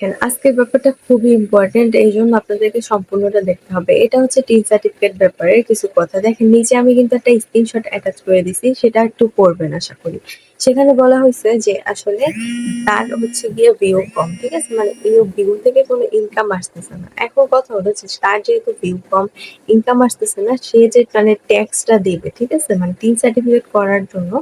দেখেন, আজকের ব্যাপারটা খুবই ইম্পর্টেন্ট এই জন্য আপনাদেরকে সম্পূর্ণটা দেখতে হবে। এটা হচ্ছে টিন সার্টিফিকেট ব্যাপারে কিছু কথা। দেখেন, নিচে আমি কিন্তু একটা স্ক্রিনশট অ্যাটাচ করে দিছি, সেটা একটু পড়বেন আশা করি। সেখানে বলা হয়েছে যে আসলে তার হচ্ছে গিয়ে ভিউ কম, ঠিক আছে? মানে ভিউ ভিউ থেকে কোনো ইনকাম আসতেছে না। এখন কথা হলো যে তার যেহেতু ভিউ কম ইনকাম আসতেছে না, সে যে মানে ট্যাক্সটা দেবে, ঠিক আছে? মানে টিন সার্টিফিকেট করার জন্য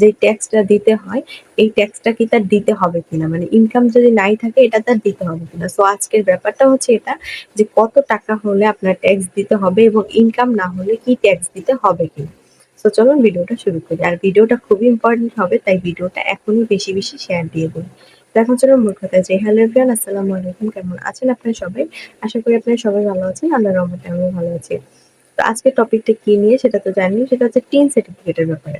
যে ট্যাক্সটা দিতে হয়, এই ট্যাক্সটা কি তার দিতে হবে কিনা? মানে ইনকাম যদি নাই থাকে, এটা তার দিতে হবে কিনা? সো আজকের ব্যাপারটা হচ্ছে এটা যে কত টাকা হলে আপনার ট্যাক্স দিতে হবে এবং ইনকাম না হলে কি ট্যাক্স দিতে হবে কিনা? তো চলুন ভিডিওটা শুরু করি। আর ভিডিওটা খুবই ইম্পর্টেন্ট হবে, তাই ভিডিওটা এখনই বেশি বেশি শেয়ার দিয়ে দিন। দেখা চলুন মূল কথা যে হ্যালো এভরিওয়ান আসসালামু আলাইকুম। কেমন আছেন আপনারা সবাই? আশা করি আপনারা সবাই ভালো আছেন। আল্লাহ রহমতে আমিও ভালো আছি। তো আজকে টপিকটা কি নিয়ে সেটা তো জানি সেটা হচ্ছে টিন সার্টিফিকেটের ব্যাপারে।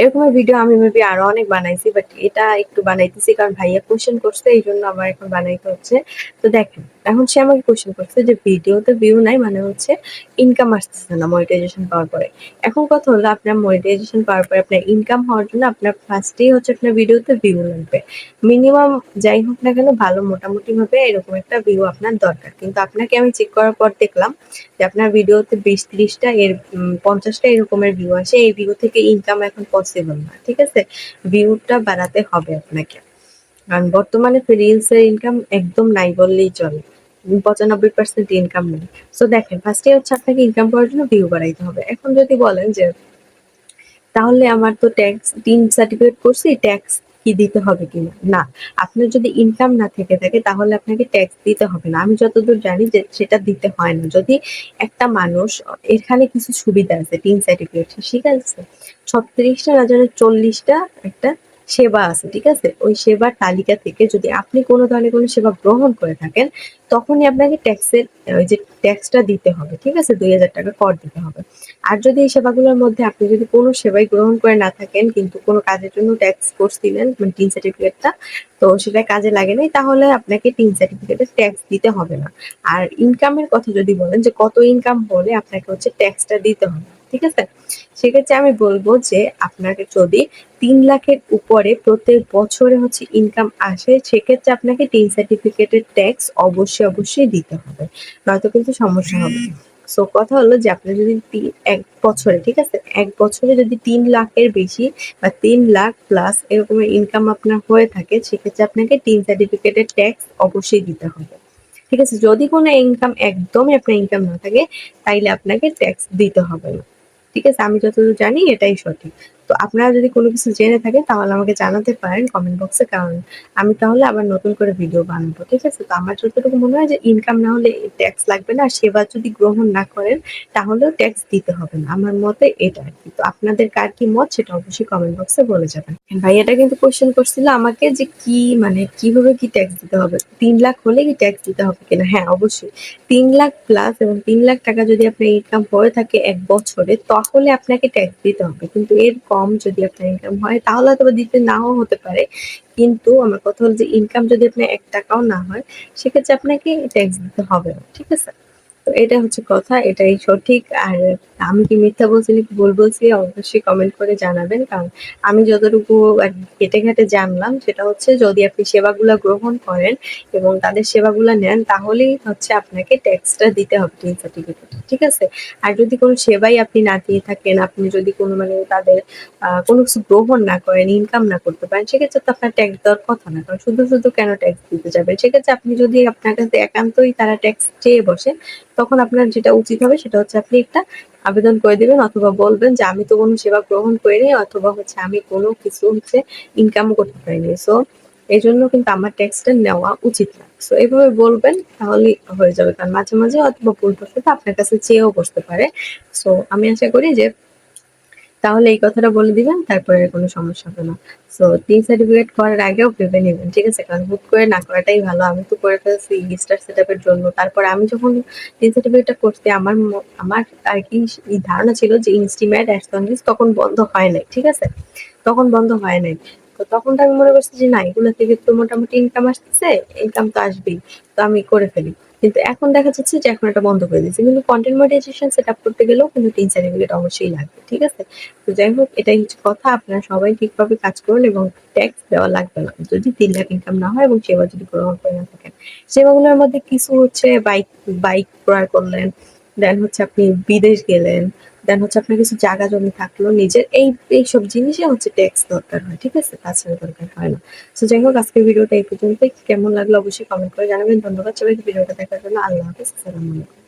এরকমের ভিডিও আমি মেবি আরও অনেক বানাইছি বাট এটা একটু বানাইতেছি কারণ ভাইয়া কোশ্চেন করছে, এই জন্য আমার এখন বানাইতে হচ্ছে। তো দেখেন, এখন সে আমাকে কোশ্চেন করছে যে ভিডিওতে ভিউ নাই মানে হচ্ছে ইনকাম আসতেছে না মনিটাইজেশন পাওয়ার পরে। এখন কথা হলো আপনার মনিটাইজেশন পাওয়ার পরে আপনার ইনকাম হওয়ার জন্য আপনার ফার্স্টেই হচ্ছে আপনার ভিডিওতে ভিউ লাগবে। মিনিমাম যাই হোক না কেন ভালো মোটামুটি ভাবে এরকম একটা ভিউ আপনার দরকার। কিন্তু আপনাকে আমি চেক করার পর দেখলাম যে আপনার ভিডিওতে বিশ ত্রিশটা, এর পঞ্চাশটা এরকমের ভিউ আসে। এই ভিউ থেকে ইনকাম এখন পসিবল না, ঠিক আছে? ভিউটা বাড়াতে হবে আপনাকে। কারণ বর্তমানে রিলসের ইনকাম একদম নাই বললেই চলে। পঁচানব্বই পার্সেন্ট ইনকাম নেই। সো দেখেন ফার্স্টে হচ্ছে আপনাকে ইনকাম করার জন্য ভিউ বাড়াইতে হবে। এখন যদি বলেন যে, তাহলে আমার তো ট্যাক্স তিন সার্টিফিকেট করছি ট্যাক্স কি দিতে হবে কিনা? না, আপনার যদি ইনকাম না থেকে থাকে, তাহলে আপনাকে ট্যাক্স দিতে হবে না। আমি যতদূর জানি যে সেটা দিতে হয় না। যদি একটা মানুষ, এখানে কিছু সুবিধা আছে, তিন সার্টিফিকেট ঠিক আছে? ছত্রিশটা রাজারের চল্লিশটা একটা সেবা আছে, ঠিক আছে? ওই সেবার তালিকা থেকে যদি আপনি কোনো ধরনের কোনো সেবা গ্রহণ করে থাকেন, তখনই আপনাকে ট্যাক্সের ওই যে ট্যাক্সটা দিতে হবে, ঠিক আছে? দুই হাজার টাকা কর দিতে হবে। আর যদি এই সেবাগুলোর মধ্যে আপনি যদি কোনো সেবাই গ্রহণ করে না থাকেন, কিন্তু কোনো কাজের জন্য ট্যাক্স কোর্স দিলেন মানে টিন সার্টিফিকেটটা তো সেটা কাজে লাগে নাই, তাহলে আপনাকে টিন সার্টিফিকেটের ট্যাক্স দিতে হবে না। আর ইনকামের কথা যদি বলেন, যে কত ইনকাম হলে আপনাকে হচ্ছে ট্যাক্সটা দিতে হবে। ঠিক আছে? সেক্ষেত্রে আমি বলব যে আপনাকে যদি তিন লাখের উপরে প্রত্যেক বছরে হচ্ছে ইনকাম আসে, সেক্ষেত্রে আপনাকে টিন সার্টিফিকেটের ট্যাক্স অবশ্যই অবশ্যই দিতে হবে। নয়তো কিন্তু সমস্যা হবে সো কথা হলো যে আপনি যদি এক বছরে, ঠিক আছে? এক বছরে যদি তিন লাখের বেশি বা তিন লাখ প্লাস এরকমের ইনকাম আপনার হয়ে থাকে, সেক্ষেত্রে আপনাকে তিন সার্টিফিকেটের ট্যাক্স অবশ্যই দিতে হবে। ঠিক আছে? যদি কোনো ইনকাম একদমই আপনার ইনকাম না থাকে, তাইলে আপনাকে ট্যাক্স দিতে হবে না। ঠিক আছে? আমি যতদূর জানি এটাই সঠিক। তো আপনারা যদি কোনো কিছু জেনে থাকেন, তাহলে আমাকে জানাতে পারেন কমেন্ট বক্সে কারণ আমি তাহলে আবার নতুন করে ভিডিও বানাবো, ঠিক আছে? তো আমার যতটুকু মনে হয় যে ইনকাম না হলে ট্যাক্স লাগবে না সেবা যদি গ্রহণ না করেন, তাহলেও ট্যাক্স দিতে হবে না। আমার মতে এটা আর কি। তো আপনাদের কার কি মত, সেটা অবশ্যই কমেন্ট বক্সে বলে যাবেন। ভাইয়াটা কিন্তু কোশ্চেন করছিল আমাকে যে কি মানে কীভাবে কি ট্যাক্স দিতে হবে? তিন লাখ হলে কি ট্যাক্স দিতে হবে কিনা? হ্যাঁ অবশ্যই। তিন লাখ প্লাস এবং তিন লাখ টাকা যদি আপনার ইনকাম হয়ে থাকে এক বছরে, তাহলে আপনাকে ট্যাক্স দিতে হবে। কিন্তু এর কম যদি আপনার ইনকাম হয়, তাহলে হয়তো দিতে নাও হতে পারে। কিন্তু আমার কথা হল যে ইনকাম যদি আপনার এক টাকাও না হয়, সেক্ষেত্রে আপনাকে ট্যাক্স দিতে হবে ঠিক আছে? তো এটা হচ্ছে কথা, এটাই সঠিক। আর আমি কি মিথ্যা বলছি নাকি ভুল বলছি, অবশ্যই কমেন্ট করে জানাবেন। কারণ আমি যতটুকু কেটে ঘেটে জানলাম, সেটা হচ্ছে যদি আপনি সেবাগুলো গ্রহণ করেন এবং তাদের সেবাগুলো নেন, তাহলেই হচ্ছে আপনাকে ট্যাক্সটা দিতে হবে টিন সার্টিফিকেট ঠিক আছে? আর যদি কোনো সেবাই আপনি না দিয়ে থাকেন, আপনি যদি কোনো মানে তাদের কোনো কিছু গ্রহণ না করেন ইনকাম না করতে পারেন, সেক্ষেত্রে তো আপনার ট্যাক্স দেওয়ার কথা না। কারণ শুধু শুধু কেন ট্যাক্স দিতে যাবেন? সেক্ষেত্রে আপনি যদি আপনার কাছে একান্তই তারা ট্যাক্স চেয়ে বসে তখন আপনার যেটা উচিত হবে সেটা হচ্ছে আপনি একটা আবেদন করে দেবেন অথবা বলবেন যে আমি তো কোনো সেবা গ্রহণ করিনি অথবা হচ্ছে আমি কোনো কিছু হচ্ছে ইনকাম করতে পারিনি। সো এই জন্য কিন্তু আমার ট্যাক্সটা নেওয়া উচিত না। সো এইভাবে বলবেন তাহলে হয়ে যাবে। কারণ মাঝে মাঝে অথবা ভুল বসতে আপনার কাছে চেয়েও বসতে পারে। সো আমি আশা করি যে তাহলে এই কথাটা বলে দিবেন, তারপরে কোনো সমস্যা হবে না। সো তিন সার্টিফিকেট করার আগেও ভেবে নেবেন, ঠিক আছে? কারণ হুট করে না করাটাই ভালো। আমি তো করে ফেলছি স্টার সেট আপের জন্য। তারপর আমি যখন তিন সার্টিফিকেটটা করতে আমার আমার আর কি ধারণা ছিল যে ইনস্টিমেট অ্যাডসনলিস তখন বন্ধ হয় নাই, ঠিক আছে? তখন বন্ধ হয় নাই। তো তখন তো আমি মনে করছি যে না, এগুলো থেকে তো মোটামুটি ইনকাম আসতেছে ইনকাম তো আসবেই, তো আমি করে ফেলি। কিন্তু এখন দেখা যাচ্ছে যে এখন এটা বন্ধ করে দিয়েছে। কিন্তু কন্টেন্ট মনিটাইজেশন সেট আপ করতে গেলেও কিন্তু তিন সার্টিফিকেট অবশ্যই লাগবে, ঠিক আছে? তো যাই হোক, এটাই হচ্ছে কথা। আপনারা সবাই ঠিকভাবে কাজ করুন এবং ট্যাক্স দেওয়া লাগবে না। যদি তিন লাখ ইনকাম না হয় এবং সেবা যদি গ্রহণ করে না থাকেন। সেবাগুলোর মধ্যে কিছু হচ্ছে বাইক বাইক ক্রয় করলেন দেন হচ্ছে আপনি বিদেশ গেলেন দেন হচ্ছে আপনার কিছু জায়গা জমি থাকল, নিজের এই এইসব জিনিসে হচ্ছে ট্যাক্স দরকার হয়, ঠিক আছে? তাছাড়া দরকার হয় না। তো যাই হোক, আজকের ভিডিওটা এই পর্যন্ত কেমন লাগল অবশ্যই কমেন্ট করে জানাবেন। ধন্যবাদ সবাইকে। ভিডিওটা দেখার জন্য আল্লাহ হাফিজ। আসসালামু আলাইকুম।